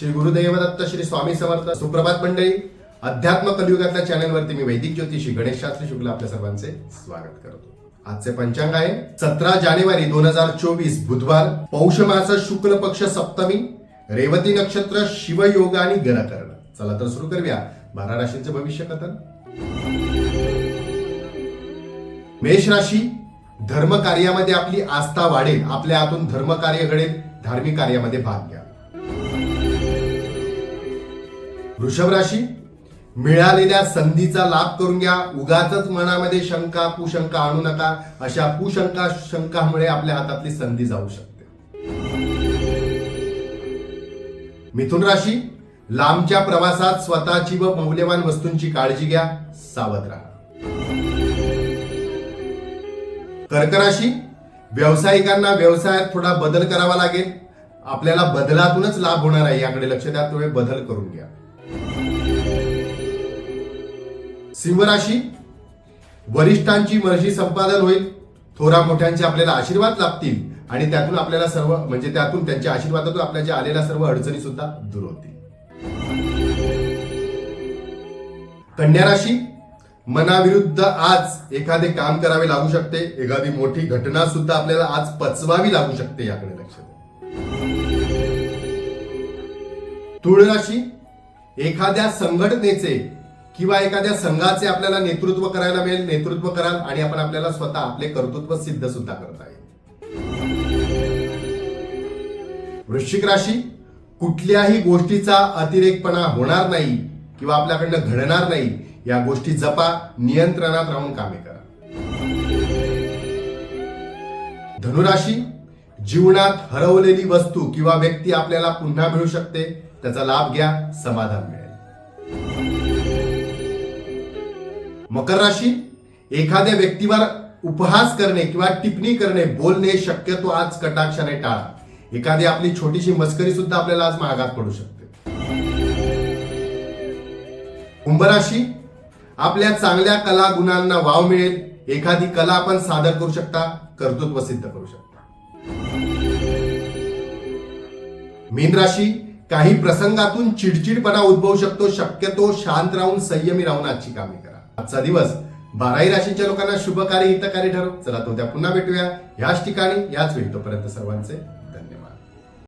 श्री गुरुदेव दत्त श्री स्वामी समर्थ सुप्रभात मंडळी. अध्यात्म कलियुगातल्या चॅनलवरती मी वैदिक ज्योतिषी गणेश शास्त्री शुक्ल आपल्या सर्वांचे स्वागत करतो. आजचे पंचांग आहे. सतरा जानेवारी दोन हजार चोवीस बुधवार पौष मास शुक्ल पक्ष सप्तमी रेवती नक्षत्र शिवयोग आणि गणकर्ण. चला तर सुरू करूया. बारा राशींचे भविष्य कथन. मेष राशी धर्म कार्यामध्ये आपली आस्था वाढेल. आपल्या हातून धर्म कार्य घडेल. धार्मिक कार्यामध्ये भाग घ्या. वृषभ राशी मिळालेल्या संधीचा लाभ करून घ्या. उगाच मनामध्ये शंका कुशंका आणू नका. अशा कुशंका शंकामुळे आपल्या हातातली संधी जाऊ शकते. मिथुन राशी लांबच्या प्रवासात स्वतःची व मौल्यवान वस्तूंची काळजी घ्या. सावध राहा. कर्क राशी व्यावसायिकांना व्यवसायात थोडा बदल करावा लागेल. आपल्याला बदलातूनच लाभ होणार आहे. याकडे लक्ष द्या. तुम्ही बदल करून घ्या. सिंह राशी वरिष्ठांची मर्जी संपादन होईल. थोरा मोठ्यांचे आपल्याला आशीर्वाद लाभतील आणि त्यातून आपल्याला सर्व म्हणजे त्यातून त्यांच्या आशीर्वादातून आपल्याच्या आलेल्या सर्व अडचणी सुद्धा दूर होतील. कन्या राशी मनाविरुद्ध आज एखादे काम करावे लागू शकते. एखादी मोठी घटना सुद्धा आपल्याला आज पचवावी लागू शकते याकडे लक्ष द्या. तुळ राशी एखाद्या संघटनेचे किंवा एखाद्या संघाचे आपल्याला नेतृत्व करायला मिळेल नेतृत्व कराल आणि आपण आपल्याला स्वतः आपले कर्तृत्व सिद्ध सुद्धा करता येईल. वृश्चिक राशी कुठल्याही गोष्टीचा अतिरेकपणा होणार नाही किंवा आपल्याकडनं घडणार नाही या गोष्टी जपा नियंत्रणात राहून कामे करा. धनुराशी जीवनात हरवलेली वस्तू किंवा व्यक्ती आपल्याला पुन्हा मिळू शकते त्याचा लाभ घ्या समाधान मिळेल. मकर राशी एखाद्या व्यक्तीवर उपहास करणे किंवा टिप्पणी करणे बोलणे शक्यतो आज कटाक्षाने टाळा. एखादी आपली छोटीशी मस्करी सुद्धा आपल्याला आज महागात पडू शकते. कुंभराशी आपल्या चांगल्या कला गुणांना वाव मिळेल. एखादी कला आपण सादर करू शकता कर्तृत्व सिद्ध करू शकता. मीन राशी काही प्रसंगातून चिडचिडपणा उद्भवू शकतो शक्यतो शांत राहून संयमी राहून आजची कामे करा. आजचा दिवस. बाराही राशीच्या लोकांना शुभकारी हितकारी ठरव. चला तो त्या पुन्हा भेटूया. याच ठिकाणी याच वेळी तोपर्यंत सर्वांचे